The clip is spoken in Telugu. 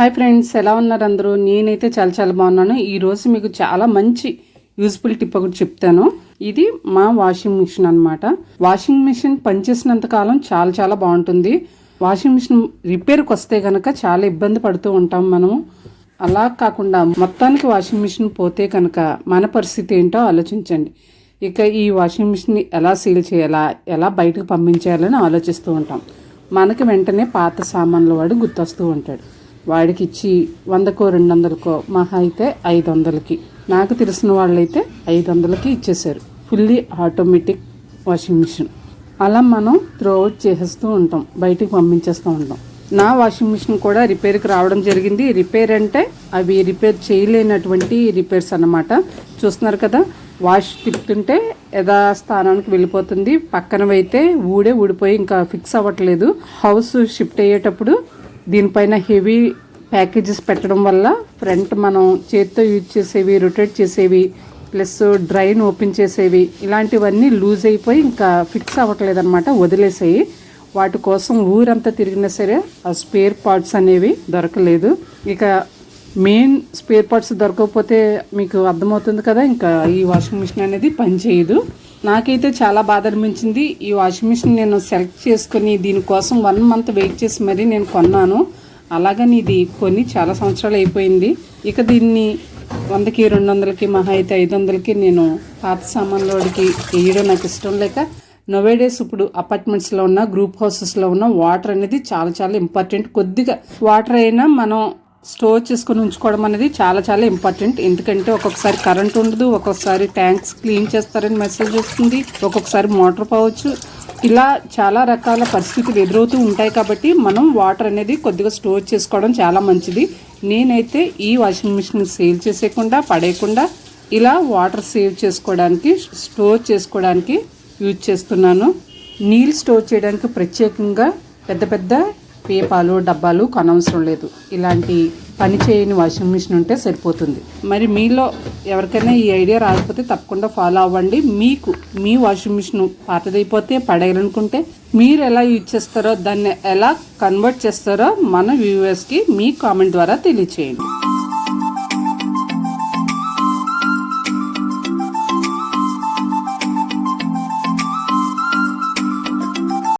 హాయ్ ఫ్రెండ్స్ ఎలా ఉన్నారు అందరూ? నేనైతే చాలా చాలా బాగున్నాను. ఈరోజు మీకు చాలా మంచి యూస్ఫుల్ టిప్ ఒకటి చెప్తాను. ఇది మా వాషింగ్ మిషన్ అనమాట వాషింగ్ మిషన్ పనిచేసినంత కాలం చాలా చాలా బాగుంటుంది. వాషింగ్ మిషన్ రిపేర్కి వస్తే కనుక చాలా ఇబ్బంది పడుతూ ఉంటాం మనము. అలా కాకుండా మొత్తానికి వాషింగ్ మిషన్ పోతే కనుక మన పరిస్థితి ఏంటో ఆలోచించండి. ఇక ఈ వాషింగ్ మిషన్ని ఎలా సీల్ చేయాలా ఎలా బయటకు పంపించేయాలని ఆలోచిస్తూ ఉంటాం. మనకి వెంటనే పాత సామాన్ల వాడు గుర్తొస్తూ ఉంటాడు. వాడికి ఇచ్చి వందకో రెండు వందలకో మహా అయితే ఐదు వందలకి నాకు తెలిసిన వాళ్ళైతే ఐదు వందలకి ఇచ్చేసారు ఫుల్లీ ఆటోమేటిక్ వాషింగ్ మిషన్. అలా మనం త్రో అవుట్ చేసేస్తూ ఉంటాం. బయటికి పంపించేస్తూ ఉంటాం. నా వాషింగ్ మిషన్ కూడా రిపేర్కి రావడం జరిగింది. రిపేర్ అంటే అవి రిపేర్ చేయలేనటువంటి రిపేర్స్ అన్నమాట. చూస్తున్నారు కదా వాష్ తిప్పుతుంటే యథాస్థానానికి వెళ్ళిపోతుంది. పక్కనవైతే ఊడే ఊడిపోయి ఇంకా ఫిక్స్ అవ్వట్లేదు. హౌస్ షిఫ్ట్ అయ్యేటప్పుడు దీనిపైన హెవీ ప్యాకేజెస్ పెట్టడం వల్ల ఫ్రంట్ మనం చేత్తో యూజ్ చేసేవి రొటేట్ చేసేవి ప్లస్ డ్రైన్ ఓపెన్ చేసేవి ఇలాంటివన్నీ లూజ్ అయిపోయి ఇంకా ఫిక్స్ అవ్వట్లేదు అనమాట వదిలేసాయి. వాటి కోసం ఊరంతా తిరిగినా సరే ఆ స్పేర్ పార్ట్స్ అనేవి దొరకలేదు. ఇక మెయిన్ స్పేర్ పార్ట్స్ దొరకకపోతే మీకు అర్థమవుతుంది కదా ఇంకా ఈ వాషింగ్ మిషన్ అనేది పనిచేయదు. నాకైతే చాలా బాధ అనిపించింది. ఈ వాషింగ్ మిషన్ నేను సెలెక్ట్ చేసుకుని దీనికోసం వన్ మంత్ వెయిట్ చేసి మరీ నేను కొన్నాను. అలాగని ఇది కొన్ని చాలా సంవత్సరాలు అయిపోయింది. ఇక దీన్ని వందకి రెండు వందలకి మహా అయితే ఐదు వందలకి నేను పాత సామాన్లోడికి వేయడం నాకు ఇష్టం లేక నోవేడేస్ ఇప్పుడు అపార్ట్మెంట్స్లో ఉన్న గ్రూప్ హౌసెస్లో ఉన్న వాటర్ అనేది చాలా చాలా ఇంపార్టెంట్ కొద్దిగా వాటర్ అయినా మనం స్టోర్ చేసుకొని ఉంచుకోవడం అనేది చాలా చాలా ఇంపార్టెంట్. ఎందుకంటే ఒక్కొక్కసారి కరెంట్ ఉండదు ఒక్కొక్కసారి ట్యాంక్స్ క్లీన్ చేస్తారని మెసేజ్ వస్తుంది ఒక్కొక్కసారి మోటార్ పోవచ్చు. ఇలా చాలా రకాల పరిస్థితులు ఎదురవుతూ ఉంటాయి కాబట్టి మనం వాటర్ అనేది కొద్దిగా స్టోర్ చేసుకోవడం చాలా మంచిది. నేనైతే ఈ వాషింగ్ మిషన్ సేల్ చేసేయకుండా పడేయకుండా ఇలా వాటర్ సేవ్ చేసుకోవడానికి స్టోర్ చేసుకోవడానికి యూజ్ చేస్తున్నాను. నీళ్ళు స్టోర్ చేయడానికి ప్రత్యేకంగా పెద్ద పెద్ద పేపాలు డబ్బాలు కొనవసరం లేదు. ఇలాంటి పని చేయని వాషింగ్ మిషన్ ఉంటే సరిపోతుంది. మరి మీలో ఎవరికైనా ఈ ఐడియా రాకపోతే తప్పకుండా ఫాలో అవ్వండి. మీకు మీ వాషింగ్ మిషన్ పాతదైపోతే పడేయాలనుకుంటే మీరు ఎలా యూజ్ చేస్తారో దాన్ని ఎలా కన్వర్ట్ చేస్తారో మన వ్యూవర్స్కి మీ కామెంట్ ద్వారా తెలియచేయండి.